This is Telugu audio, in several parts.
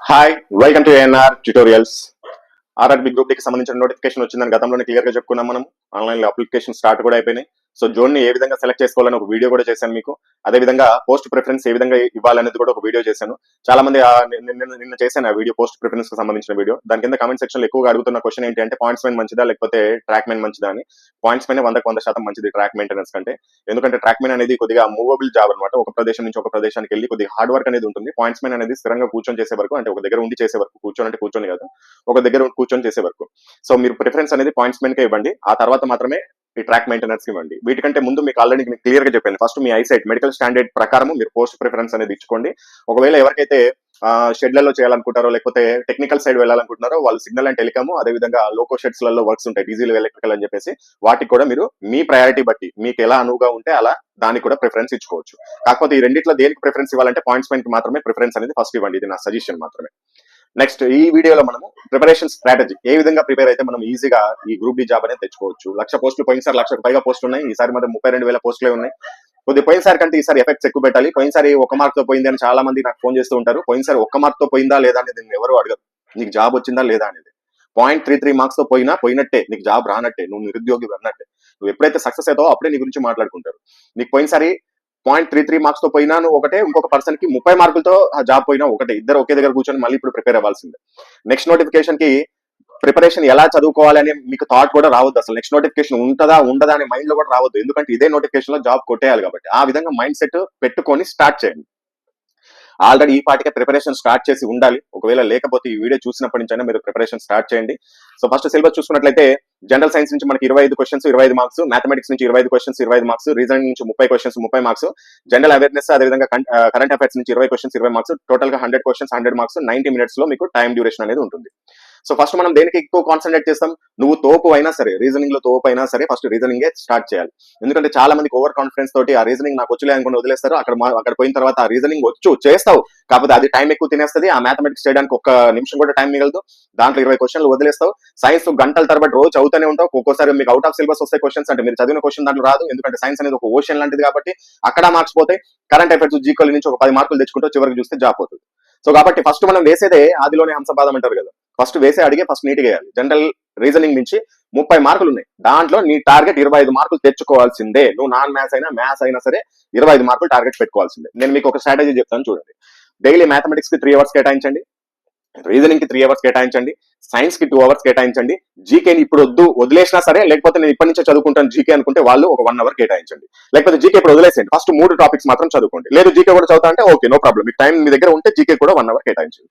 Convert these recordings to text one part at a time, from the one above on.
Hi welcome to ANR tutorials RRB గ్రూప్కి సంబంధించిన నోటిఫికేషన్ వచ్చిందని గతంలోనే క్లియర్గా చెప్పుకున్నాం మనం. ఆన్లైన్లో అప్లికేషన్ స్టార్ట్ కూడా అయిపోయినాయి. సో జోన్ని ఏ విధంగా సెలెక్ట్ చేసుకోవాలని ఒక వీడియో కూడా చేశాను మీకు. అదే విధంగా పోస్ట్ ప్రిఫరెన్స్ ఏ విధంగా ఇవ్వాలనేది కూడా ఒక వీడియో చేశాను. చాలా మంది నిన్న నిన్న చేశాను ఆ వీడియో పోస్ట్ ప్రిఫరెన్స్కి సంబంధించిన వీడియో. దాని కింద కామెంట్ సెక్షన్లో ఎక్కువగా అడుగుతున్న క్వశ్చన్ ఏంటి అంటే పాయింట్స్ మెయిన్ మంచిదా లేకపోతే ట్రాక్ మెయిన్ మంచిదా అని. పాయింట్స్ మెయిన్ వందకు వంద శాతం మంచిది ట్రాక్ మెయింటెనెన్స్ కంటే. ఎందుకంటే ట్రాక్ మెయిన్ అనేది కొద్దిగా మూవబుల్ జాబ్ అనమాట ఒక ప్రదేశం నుంచి ఒక ప్రదేశానికి వెళ్ళి కొద్దిగా హార్డ్ వర్క్ అనేది ఉంటుంది. పాయింట్స్ మెయిన్ అనేది స్థిరంగా కూర్చొని చేసే వరకు అంటే ఒక దగ్గర ఉండి చేసే వరకు కూర్చొని అంటే కూర్చొని కాదు ఒక దగ్గర కూర్చొని చేసే వరకు. సో మీరు ప్రిఫరెన్స్ అనేది పాయింట్స్ మెయిన్ కే ఇవ్వండి. ఆ తర్వాత మాత్రమే ఈ ట్రాక్ మెయింటెనెన్స్ ఇవ్వండి. వీటికంటే ముందు మీకు ఆల్రెడీ మీకు క్లియర్గా చెప్పాను. ఫస్ట్ మీ ఐసైట్ మెడికల్ స్టాండర్డ్ ప్రకారం మీరు పోస్ట్ ప్రిఫరెన్స్ అనేది ఇచ్చుకోండి. ఒకవేళ ఎవరికైతే షెడ్లలో చేయాలనుకుంటారో లేకపోతే టెక్నికల్ సైడ్ వెళ్ళాలనుకుంటున్నారో వాళ్ళు సిగ్నల్ అండ్ టెలికాము అదే విధంగా లోకో షెడ్స్లలో వర్క్స్ ఉంటాయి. డీజిల్ ఎలక్ట్రికల్ అని చెప్పేసి వాటికి కూడా మీరు మీ ప్రయారిటీ బట్టి మీకు ఎలా అనువుగా ఉంటే అలా దానికి కూడా ప్రిఫరెన్స్ ఇచ్చుకోవచ్చు. కాకపోతే ఈ రెండిట్లో దేనికి ప్రిఫరెన్స్ ఇవ్వాలంటే పాయింట్స్కి మాత్రమే ప్రిఫరెన్స్ అనేది ఫస్ట్ ఇవ్వండి. ఇది నా సజెషన్ మాత్రమే. నెక్స్ట్ ఈ వీడియోలో మనము ప్రిపరేషన్ స్ట్రాటజీ ఏ విధంగా ప్రిపేర్ అయితే మనం ఈజీగా ఈ గ్రూప్ డి జాబ్ అనేది తెచ్చుకోవచ్చు? లక్ష పోస్టులు పోయినసారి లక్షకు పైగా పోస్టులు ఉన్నాయి. ఈసారి మాత్రం ముప్పై రెండు వేల పోస్టులే ఉన్నాయి. కొద్ది పోయినసారి కంటే ఈసారి ఎఫెక్ట్స్ ఎక్కువ పెట్టాలి. పోయినసారి ఒక మార్క్తో పోయింది అని చాలా మంది నాకు ఫోన్ చేస్తూ ఉంటారు. పోయినసారి ఒక్క మార్క్తో పోయిందా లేదా అనేది నేను ఎవరు అడగరు. నీకు జాబ్ వచ్చిందా లేదా అనేది. పాయింట్ త్రీ త్రీ మార్క్స్తో పోయినా పోయినట్టే. నీకు జాబ్ రానట్టే. నువ్వు నిరుద్యోగి అన్నట్టే. నువ్వు ఎప్పుడైతే సక్సెస్ అవుతావో అప్పుడే నీ గురించి మాట్లాడుకుంటారు. నీకు పోయినసారి పాయింట్ త్రీ త్రీ మార్క్స్తో పోయినా నువ్వు ఒకటే ఇంకొక పర్సన్కి ముప్పై మార్కులతో ఆ జాబ్ పోయినా ఒకటే. ఇద్దరు ఒకే దగ్గర కూర్చొని మళ్ళీ ఇప్పుడు ప్రిపేర్ అవ్వాల్సిందే. నెక్స్ట్ నోటిఫికేషన్కి ప్రిపరేషన్ ఎలా చదువుకోవాలి అని మీకు థాట్ కూడా రావద్దు అసలు. నెక్స్ట్ నోటిఫికేషన్ ఉంటుందా ఉండదా అనే మైండ్లో కూడా రావద్దు. ఎందుకంటే ఇదే నోటిఫికేషన్లో జాబ్ కొట్టేయాలి కాబట్టి. ఆ విధంగా మైండ్ సెట్ పెట్టుకొని స్టార్ట్ చేయండి. ఆల్రెడీ ఈ పాటికే ప్రిపరేషన్ స్టార్ట్ చేసి ఉండాలి. ఒకవేళ లేకపోతే ఈ వీడియో చూసినప్పటి నుంచి మీరు ప్రిపరేషన్ స్టార్ట్ చేయండి. సో ఫస్ట్ సిలబస్ చూసుకున్నట్లయితే జనరల్ సైన్స్ నుంచి మనకి ఇరవై ఐదు క్వశ్చన్స్ ఇరవై ఐదు మార్క్స్ మ్యాథమెటిక్స్ నుంచి ఇరవై ఐదు క్వశ్చన్స్ ఇరవై ఐదు మార్క్స్ రీజనింగ్ నుంచి ముప్పై క్వశ్చన్స్ ముప్పై మార్క్స్ జనరల్ అవేర్నెస్ అదేవిధంగా కరెంట్ అఫైర్స్ uh, నుంచి ఇరవై క్వశ్చన్స్ ఇరవై మార్క్స్ టోటల్గా hundred questions hundred marks ninety మినిట్స్లో మీకు టైం డ్యూరేషన్ అనేది ఉంటుంది. సో ఫస్ట్ మనం దేనికి ఎక్కువ కాన్సన్ట్రేట్ చేస్తాం? నువ్వు తోపు అయినా సరే రీజనింగ్లో తోపు అయినా సరే ఫస్ట్ రీజనింగ్ స్టార్ట్ చేయాలి. ఎందుకంటే చాలా మందికి ఓవర్ కాన్ఫిడెన్స్ తోటి ఆ రీజనింగ్ నాకు వచ్చలే అనుకుని వదిలేస్తారు. అక్కడ అక్కడ పోయిన తర్వాత ఆ రీజనింగ్ వచ్చు చేస్తావు. కాకపోతే అది టైం ఎక్కువ తినేస్తుంది. ఆ మ్యాథమెటిక్స్ చేయడానికి ఒక నిమిషం కూడా టైం మిగలదు. దాంట్లో ఇరవై క్వశ్చన్లు వదిలేస్తావు. సైన్స్ గంటల తరబడి రోజు చదువుతూనే ఉంటావు. ఒక్కోసారి మీకు అవుట్ ఆఫ్ సిలబస్ వస్తే క్వశ్చన్స్ అంటే మీరు చదివిన క్వశ్చన్ దాంట్లో రాదు. ఎందుకంటే సైన్స్ అనేది ఒక ఓషన్ లాంటిది కాబట్టి అక్కడ మార్క్స్ పోతాయి. కరెంట్ అఫైర్స్ జీకోల నుంచి ఒక పది మార్కులు తెచ్చుకుంటూ చివరికి చూస్తే జాబ్ అవుతుంది సో కాబట్టి ఫస్ట్ మనం వేసేదే ఆదిలోనే హంసపాదం అంటారు కదా. ఫస్ట్ వేసే అడిగే ఫస్ట్ నీట్ వేయాలి. జనరల్ రీజనింగ్ నుంచి ముప్పై మార్కులు ఉన్నాయి. దాంట్లో నీ టార్గెట్ ఇరవై ఐదు మార్కులు తెచ్చుకోవాల్సిందే. నువ్వు నాన్ మ్యాథ్స్ అయినా మ్యాథ్స్ అయినా సరే ఇరవై ఐదు మార్కులు టార్గెట్ పెట్టుకోవాల్సిందే. నేను మీకు ఒక స్ట్రాటజీ చెప్తాను చూడండి. డైలీ మ్యాథమెటిక్స్కి త్రీ అవర్స్ కేటాయించండి. రీజనింగ్కి త్రీ అవర్స్ కేటాయించండి. సైన్స్కి టూ అవర్స్ కేటాయించండి. జీకేని ఇప్పుడు వద్దు వదిలేసినా సరే లేకపోతే నేను ఇప్పటి నుంచే చదువుకుంటాను జీకే అనుకుంటే వాళ్ళు ఒక వన్ అవర్ కేటాయించండి. లేకపోతే జీకే ఇప్పుడు వదిలేసేయండి. ఫస్ట్ మూడు టాపిక్స్ మాత్రం చదువుకోండి. లేదు జీకే కూడా చదువుతా అంటే ఓకే నో ప్రాబ్లం మీకు టైం మీ దగ్గర ఉంటే జీకే కూడా వన్ అవర్ కేటాయించండి.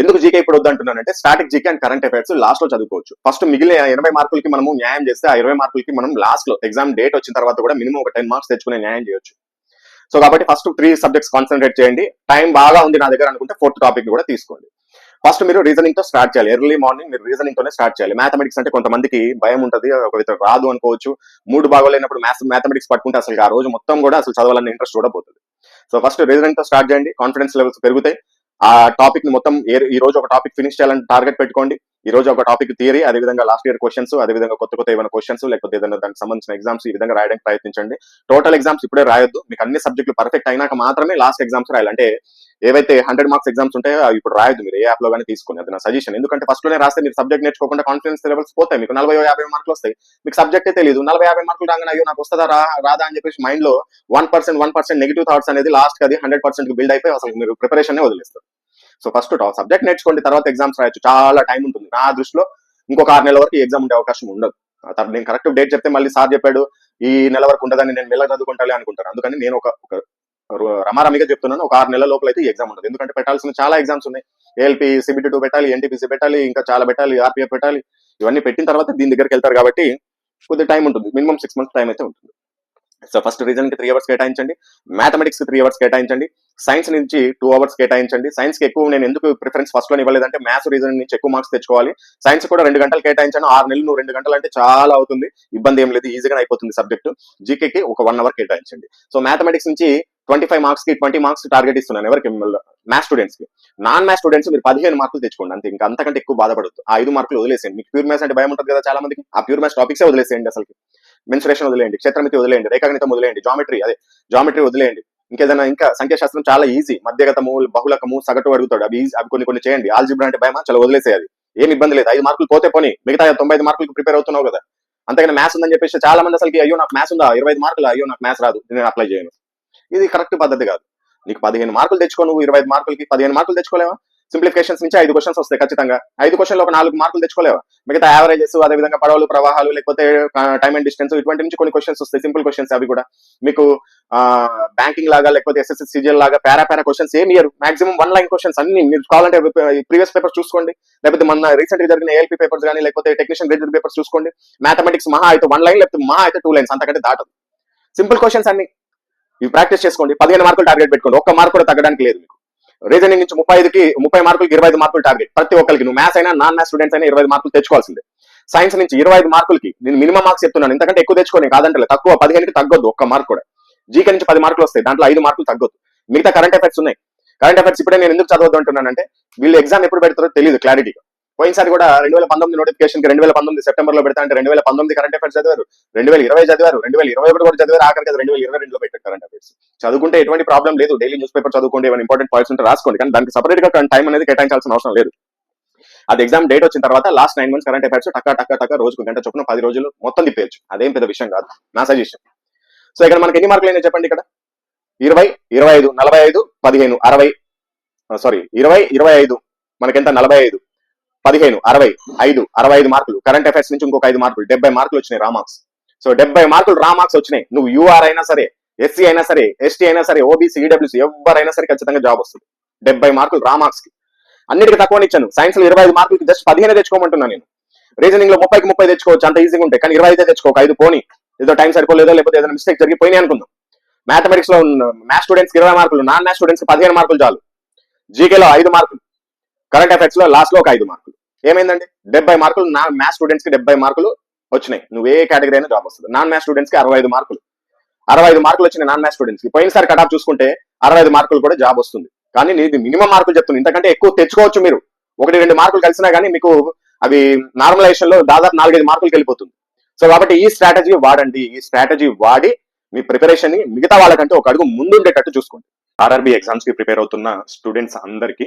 ఎందుకు జీకే ఇప్పుడు వద్దంటున్నానంటే static GK and current affairs లాస్ట్లో చదువుకోవచ్చు. ఫస్ట్ మిగిలిన ఎనభై మార్కులకి మనము న్యాయం చేస్తే ఆ ఇరవై మార్కులకి మనం లాస్ట్లో ఎగ్జామ్ డేట్ వచ్చిన తర్వాత కూడా మినిమం ఒక టెన్ మార్క్స్ తెచ్చుకునే న్యాయం చేయొచ్చు. సో కాబట్టి ఫస్ట్ త్రీ సబ్జెక్ట్స్ కాన్సన్ట్రేట్ చేయండి. టైం బాగా ఉంది నా దగ్గర అనుకుంటే ఫోర్త్ టాపిక్ కూడా తీసుకోండి. ఫస్ట్ మీరు రీజనింగ్తో స్టార్ట్ చేయాలి. ఎర్లీ మార్నింగ్ మీరు రీజనింగ్ తోనే స్టార్ట్ చేయాలి. మ్యాథమెటిక్స్ అంటే కొంతమందికి భయం ఉంటుంది ఒక రాదు అనుకోవచ్చు. మూడు బాగోలేనప్పుడు మ్యాథ్స్ మ్యాథమెటిక్స్ పట్టుకుంటే అసలు ఆ రోజు మొత్తం కూడా అసలు చదవాలన్న ఇంట్రెస్ట్ కూడా పోతుంది సో ఫస్ట్ రీజనింగ్తో స్టార్ట్ చేయండి. కాన్ఫిడెన్స్ లెవెల్స్ పెరుగుతాయి. ఆ టాపిక్ని మొత్తం ఏ- ఈ రోజు ఒక టాపిక్ ఫినిష్ చేయాలని టార్గెట్ పెట్టుకోండి. ఈ రోజు ఒక టాపిక్ థియరీ అదే విధంగా లాస్ట్ ఇయర్ క్వశ్చన్స్ అదే విధంగా కొత్త కొత్త ఏమైనా క్వశ్చన్స్ లేకపోతే ఏదైనా దానికి సంబంధించిన ఎగ్జామ్స్ ఈ విధంగా రాయడానికి ప్రయత్నించండి. టోటల్ ఎగ్జామ్స్ ఇప్పుడే రాయొద్దు. మీకు అన్ని సబ్జెక్టులు పర్ఫెక్ట్ అయినాక మాత్రమే లాస్ట్ ఎగ్జామ్స్ రాయాలి. అంటే ఏవైతే హండ్రెడ్ మార్క్స్ ఎగ్జామ్స్ ఉంటాయో ఇప్పుడు రాయొద్దు మీరు ఏ యాప్లో కానీ తీసుకుని. అది నా సజెషన్ ఎందుకంటే ఫస్ట్లోనే రాస్తే మీరు సబ్జెక్ట్ నేర్చుకోకుండా కాన్ఫిడెన్స్ లెవెల్స్ పోతాయి. మీకు నలభై యాభై మార్కులు వస్తాయి. మీకు సబ్జెక్టే తెలియదు నలభై యాభై మార్కులు రాగానే అయ్యో నాకు వస్తుందా? రా రాదా? అని చెప్పేసి మైండ్లో one percent one percent negative thoughts అనేది లాస్ట్ అది హండ్రెడ్ పర్సెంట్ బిల్డ్ అయిపోయి అసలు మీరు ప్రిపరేషన్ వదిలేస్తారు. సో ఫస్ట్ సబ్జెక్ట్ నేర్చుకోండి తర్వాత ఎగ్జామ్స్ రాయొచ్చు. చాలా టైం ఉంటుంది. నా దృష్టిలో ఇంకొక ఆరు నెలల వరకు ఎగ్జామ్ ఉండే అవకాశం ఉండదు. తర్వాత నేను కరెక్ట్ డేట్ చెప్తే మళ్ళీ సార్ చెప్పాడు ఈ నెల వరకు ఉండదని నేను నెల చదువుకుంటాలి అనుకుంటాను. అందుకని నేను ఒక ఒక రమారమిగా చెప్తున్నాను ఒక ఆరు నెలల లోపల అయితే ఈ ఎగ్జామ్ ఉండదు. ఎందుకంటే పెట్టాల్సిన చాలా ఎగ్జామ్స్ ఉన్నాయి. ఏఎల్పి సిబిటి టూ పెట్టాలి ఎన్టీపీసీ పెట్టాలి ఇంకా చాలా పెట్టాలి ఆర్పిఎఫ్ పెట్టాలి. ఇవన్నీ పెట్టిన తర్వాత దీని దగ్గరికి వెళ్తారు కాబట్టి కొద్దిగా టైం ఉంటుంది. మినిమం సిక్స్ మంత్స్ టైం అయితే ఉంటుంది. సో ఫస్ట్ రీజన్కి త్రీ అవర్స్ కేటాయించండి. మ్యాథమెటిక్స్కి త్రీ అవర్స్ కేటాయించండి. సైన్స్ నుంచి టూ అవర్స్ కేటాయించండి. సైన్స్కి ఎక్కువ నేను ఎందుకు ప్రిఫరెన్స్ ఫస్ట్లో ఇవ్వలేదంటే మ్యాథ్స్ రీజన్ నుంచి ఎక్కువ మార్క్స్ తెచ్చుకోవాలి. సైన్స్ కూడా రెండు గంటలు కేటాయించాను. ఆరు నెలలు నువ్వు రెండు గంటలు అంటే చాలా అవుతుంది. ఇబ్బంది ఏం లేదు. ఈజీగా అయిపోతుంది సబ్జెక్ట్ జీకేకి ఒక వన్ అవర్ కేటాయించండి. సో మ్యాథమెటిక్స్ నుంచి ట్వంటీ ఫైవ్ మార్క్స్కి ట్వంటీ మార్క్స్ టార్గెట్ ఇస్తున్నాను ఎవరికి? మ్యాథ్స్ స్టూడెంట్స్కి. నాన్ మ్యాథ్స్ స్టూడెంట్స్ మీరు పదిహేను మార్కులు తెచ్చుకోండి. అంతే. ఇంకా అంతకంటే ఎక్కువ బాధపడదు ఆ ఐదు మార్కులు వదిలేసేయండి. మీకు ప్యూర్ మ్యాథ్స్ అంటే భయం ఉంటుంది కదా చాలా మందికి ఆ ప్యూర్ మ్యాథ్స్ టాపిక్స్ వదిలేసేయండి అసలు మెన్సురేషన్ వదిలేయండి క్షేత్రమితి వదిలేయండి రేఖాగణితం వదిలేయండి జామెట్రీ అదే జామెట్రీ వదిలేయండి. ఇంకేదైనా ఇంకా సంఖ్యాశాస్త్రం చాలా ఈజీ మధ్యగతము బహుళకము సగటు అడుగుతాడు. అవి అవి కొన్ని కొన్ని చేయండి. ఆల్జిబ్రా అంటే భయమా? చాలా వదిలేసేది ఏం ఇబ్బంది లేదు. ఐదు మార్కులు పోతే పోనీ. మిగతా తొంభై ఐదు మార్కులకు ప్రిపేర్ అవుతున్నావు కదా. అంతకన్నా మ్యాథ్స్ ఉందని చెప్పేసి చాలా మంది అసలు అయ్యో నాకు మ్యాథ్స్ ఉందా? ఇరవై ఐదు మార్కులు? అయ్యో నాకు మ్యాథ్స్ రాదు. నేను అప్లై చేయను. ఇది కరెక్ట్ పద్ధతి కాదు. నీకు పదిహేను మార్కులు తెచ్చుకో నువ్వు. ఇరవై ఐదు మార్కులకి పదిహేను మార్కులు తెచ్చుకోలేవా? సింప్లిఫికేషన్స్ నుంచి ఐదు క్వశ్చన్స్ వస్తాయి ఖచ్చితంగా. ఐదు క్వశ్చన్లు ఒక నాలుగు మార్కులు తెచ్చుకోలేవా? మిగతా యావరేజెస్ అదే విధంగా పడవలు ప్రవాహాలు లేకపోతే టైమ్ అండ్ డిస్టెన్స్ ఇటువంటి నుంచి కొన్ని క్వశ్చన్స్ వస్తాయి. సింపుల్ క్వశ్చన్స్ అవి కూడా. మీకు బ్యాంకింగ్ లాగా లేకపోతే ఎస్ఎస్ఎస్ సిజిఎల్ లాగా పారా పారా క్వశ్చన్స్ ఏమి year maximum one line questions అన్ని మీరు కావాలంటే ప్రీవియస్ పేపర్స్ చూసుకోండి. లేకపోతే మన రీసెంట్గా జరిగిన ఏఎల్పీ పేపర్స్ కానీ లేకపోతే టెక్నీషియన్ గ్రేడ్ పేపర్స్ చూసుకోండి. మ్యాథమెటిక్స్ మహా అయితే వన్ లైన్ లేకపోతే మహా అయితే టూ లైన్స్ అంతకంటే దాటదు. సింపుల్ క్వశ్చన్స్ అన్ని. ఇవి ప్రాక్టీస్ చేసుకోండి. పదిహేను మార్కులు టార్గెట్ పెట్టుకోండి. ఒక్క మార్క్ కూడా తగ్గడానికి లేదు మీకు. రీజనింగ్ నుంచి ముప్పై ఐదుకి ముప్పై మార్కులకి ఇరవై ఐదు మార్కులు టార్గెట్ ప్రతి ఒక్కరికి నువ్వు మ్యాథ్స్ అయినా నాన్ మ్యాథ్స్ స్టూడెంట్స్ అయినా ఇరవై మార్కులు తెచ్చుకోవాల్సిందే. సైన్స్ నుంచి ఇరవై ఐదు మార్కులకి నేను మినిమం మార్క్స్ చెప్తున్నాను. ఇంతకంటే ఎక్కువ తెచ్చుకోని కాదంటే తక్కువ పదిహేనుకి తగ్గొద్దు ఒక్క మార్క్ కూడా. జీకే నుంచి పది మార్కులు వస్తాయి. దాంట్లో ఐదు మార్కులు తగ్గొద్దు. మిగతా కరెంట్ అఫైర్స్ ఉన్నాయి. కరెంట్ అఫైర్స్ ఇప్పుడే నేను ఎందుకు చదవద్దు అంటున్నానంటే వీళ్ళు ఎగ్జామ్ ఎప్పుడు పెడతారో తెలియదు క్లారిటీగా పోయినసారి కూడా రెండు వేల పంతొమ్మిది నోటిఫికేషన్ రెండు వేల పంతొమ్మిది సెప్టెంబర్లో పెడతా అంటే రెండు వేల పంతొమ్మిది కరెంట్ అఫైర్స్ చదివారు రెండు వేల ఇరవై చదివారు రెండు వేల ఇరవై ఒకటి కూడా చదివారు ఆఖరికి రెండు వేల ఇరవై రెండులో పెట్టారు కరెంట్ అఫైర్స్. చదువుకుంటే ఎటువంటి ప్రాబ్లం లేదు డైలీ న్యూస్ పేపర్ చదువుకోండి ఏమైనా ఇంపార్టెంట్ పాయింట్స్ ఉంటే రాసుకోండి కానీ దానికి సపరేట్గా టైం అనేది కేటాయించాల్సిన అవసరం లేదు. అది ఎగ్జామ్ డేట్ వచ్చిన తర్వాత last nine months current affairs టక్క టక్క టక్క రోజుకు గంట చొప్పున పది రోజులు మొత్తం తిప్పేయచ్చు. అదేం పెద్ద విషయం కాదు నా సజెషన్. సో ఇక్కడ మనకి ఎన్ని మార్కులు అయినా చెప్పండి ఇక్కడ? ఇరవై ఇరవై ఐదు నలభై ఐదు పదిహేను అరవై సారీ ఇరవై ఇరవై ఐదు మనకెంత? నలభై ఐదు. పదిహేను అరవై ఐదు అరవై ఐదు మార్కులు. కరెంట్ అఫైర్స్ నుంచి ఇంకొక ఐదు మార్కులు. డెబ్బై మార్కులు వచ్చినాయి రా మార్క్స్ సో డెబ్బై మార్కులు రా మార్క్స్ వచ్చినాయి. నువ్వు యూఆర్ అయినా సరే ఎస్సీ అయినా సరే ఎస్టీ అయినా సరే ఓబీసీ ఈడబ్ల్యూసీ ఎవరైనా సరే ఖచ్చితంగా జాబ్ వస్తుంది. డెబ్బై మార్కులు రా మార్క్స్కి. అన్నిటికీ తక్కువ ఇచ్చాను. సైన్స్లో ఇరవై ఐదు మార్కులకి జస్ట్ పదిహేను తెచ్చుకోమంటున్నాను నేను. రీజనింగ్లో ముప్పైకి ముప్పై తెచ్చుకోవచ్చు. అంత ఈజీగా ఉంటాయి కానీ ఇరవై ఐదు తెచ్చుకోక. ఐదు పోనీ. ఏదో టైం సరిపోలేదో లేకపోతే ఏదైనా మిస్టేక్ జరిగిపోయినాయి అనుకుందాం. మ్యాథమెటిక్స్లో మ్యాథ్ స్టూడెంట్స్కి ఇరవై మార్కులు నాన్ మ్యాథ్ స్టూడెంట్స్కి పదిహేను మార్కులు చాలు. జీకేలో ఐదు మార్కులు. కరెంట్ అఫైర్స్లో లాస్ట్లో ఒక ఐదు మార్కులు. ఏమైందండి? డెబ్బై మార్కులు నా మ్యాథ్స్ స్టూడెంట్స్కి డెబ్బై మార్కులు వచ్చినాయి. నువ్వు ఏ కేటగిరీ అయినా జాబ్ వస్తుంది. నాన్ మ్యాథ్స్ స్టూడెంట్స్కి అరవై ఐదు మార్కులు. అరవై ఐదు మార్కులు వచ్చినాయి నాన్ మ్యాథ్స్ స్టూడెంట్స్కి. పోయినసారి కటాఫ్ చూసుకుంటే అరవై ఐదు మార్కులు కూడా జాబ్ వస్తుంది. కానీ నీది మినిమం మార్కులు చెప్తుంది ఇంతకంటే ఎక్కువ తెచ్చుకోవచ్చు మీరు. ఒకటి రెండు మార్కులు కలిసినా కానీ మీకు అవి నార్మలైజేషన్లో దాదాపు నాలుగైదు మార్కులు వెళ్ళిపోతుంది. సో కాబట్టి ఈ స్ట్రాటజీ వాడండి. ఈ స్ట్రాటజీ వాడి మీ ప్రిపరేషన్ని మిగతా వాళ్ళకంటే ఒక అడుగు ముందుండేటట్టు చూసుకోండి. ఆర్ఆర్బి ఎగ్జామ్స్కి ప్రిపేర్ అవుతున్న స్టూడెంట్స్ అందరికీ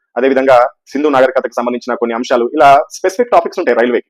అదేవిధంగా సింధు నాగరికతకు సంబంధించిన కొన్ని అంశాలు ఇలా స్పెసిఫిక్ టాపిక్స్ ఉంటాయి రైల్వేకి.